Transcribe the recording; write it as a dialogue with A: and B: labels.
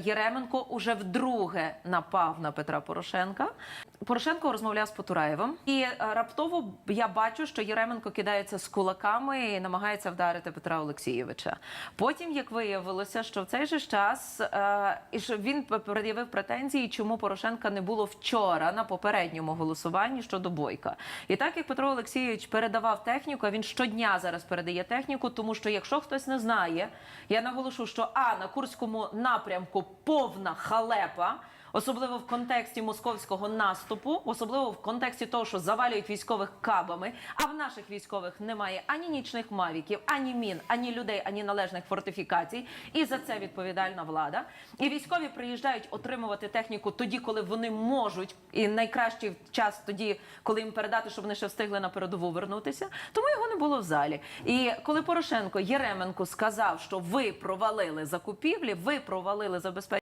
A: Єременко уже вдруге напав на Петра Порошенка. Порошенко розмовляв з Потураєвим, і е, раптово я бачу, що Єременко кидається з кулаками і намагається вдарити Петра Олексійовича. Потім, як виявилося, що в цей же час е, він пред'явив претензії, чому Порошенка не було вчора на попередньому голосуванні щодо бойка. І так як Петро Олексійович передавав техніку, а він щодня зараз передає техніку, тому що якщо хтось не знає, я наголошу, що а на курському напрямку повна халепа. Особливо в контексті московського наступу, особливо в контексті того, що завалюють військових кабами. А в наших військових немає ані нічних мавіків, ані мін, ані людей, ані належних фортифікацій. І за це відповідальна влада. І військові приїжджають отримувати техніку тоді, коли вони можуть, і найкращий час тоді, коли їм передати, щоб вони ще встигли на передову вернутися. Тому його не було в залі. І коли Порошенко Єременко сказав, що ви провалили закупівлі, ви провалили забезпечення.